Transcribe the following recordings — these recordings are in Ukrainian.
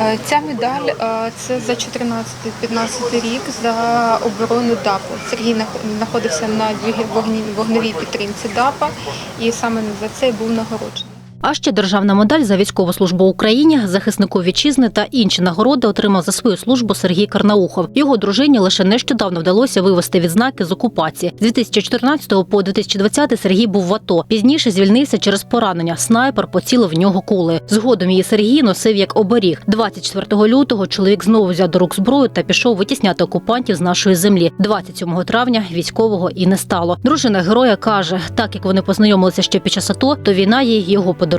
Е, Ця медаль е, це за 14-15 рік за оборону ДАПу. Сергій нах- знаходився на вогневій підтримці ДАПа, і саме за це був нагороджений. А ще державна медаль за військову службу Україні, захиснику вітчизни та інші нагороди отримав за свою службу Сергій Карнаухов. Його дружині лише нещодавно вдалося вивести відзнаки з окупації. З 2014 по 2020 Сергій був в АТО. Пізніше звільнився через поранення. Снайпер поцілив в нього кулею. Згодом її Сергій носив як оберіг. 24 лютого чоловік знову взяв до рук зброю та пішов витісняти окупантів з нашої землі. 27 травня військового і не стало. Дружина героя каже: так як вони познайомилися ще під час АТО, то війна їй його подарувала.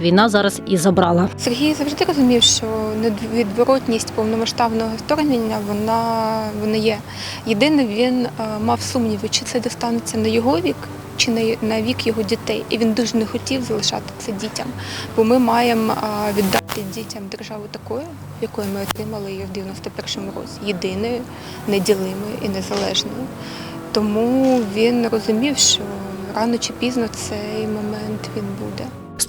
Війна зараз і забрала. Сергій завжди розумів, що невідворотність повномасштабного вторгнення вона, вона є. Єдине, він е, мав сумніви, чи це достанеться на його вік, чи на, на вік його дітей. І він дуже не хотів залишати це дітям. Бо ми маємо е, віддати дітям державу такою, якою ми отримали її в 91-му році, єдиною, неділимою і незалежною. Тому він розумів, що рано чи пізно цей момент він буде.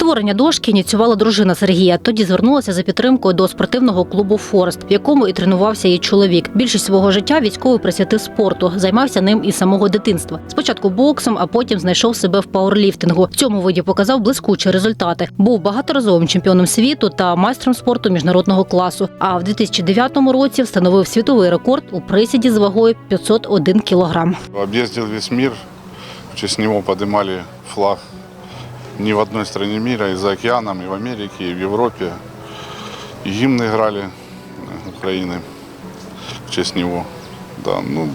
Створення дошки ініціювала дружина Сергія. Тоді звернулася за підтримкою до спортивного клубу Форест, в якому і тренувався її чоловік. Більшість свого життя військовий присвятив спорту, займався ним із самого дитинства. Спочатку боксом, а потім знайшов себе в пауерліфтингу. В цьому виді показав блискучі результати. Був багаторазовим чемпіоном світу та майстром спорту міжнародного класу. А в 2009 році встановив світовий рекорд у присіді з вагою 501 кілограм. Объездил весь мир, в честь него поднимали флаг не в одной стране мира, и за океаном, и в Америке, и в Европе. И гимны играли э, Украины в честь него. Да, ну,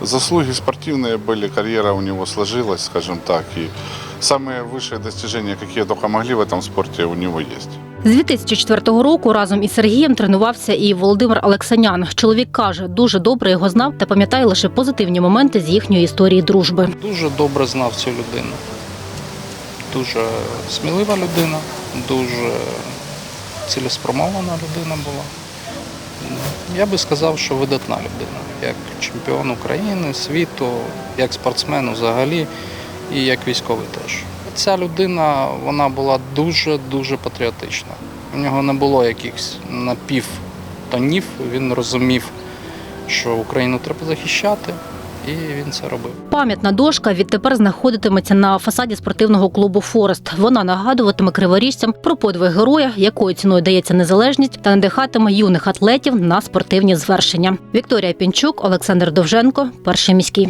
заслуги спортивные были, карьера у него сложилась, скажем так. И самые высшие достижения, какие только могли в этом спорте, у него есть. З 2004 року разом із Сергієм тренувався і Володимир Олексанян. Чоловік каже, дуже добре його знав та пам'ятає лише позитивні моменти з їхньої історії дружби. Дуже добре знав цю людину. Дуже смілива людина, дуже цілеспрямована людина була. Я би сказав, що видатна людина, як чемпіон України, світу, як спортсмен взагалі і як військовий теж. Ця людина вона була дуже-дуже патріотична. У нього не було якихось напівтонів, він розумів, що Україну треба захищати, і він це робив. Пам'ятна дошка відтепер знаходитиметься на фасаді спортивного клубу Форест. Вона нагадуватиме криворіжцям про подвиг героя, якою ціною дається незалежність, та надихатиме юних атлетів на спортивні звершення. Вікторія Пінчук, Олександр Довженко, перший міський.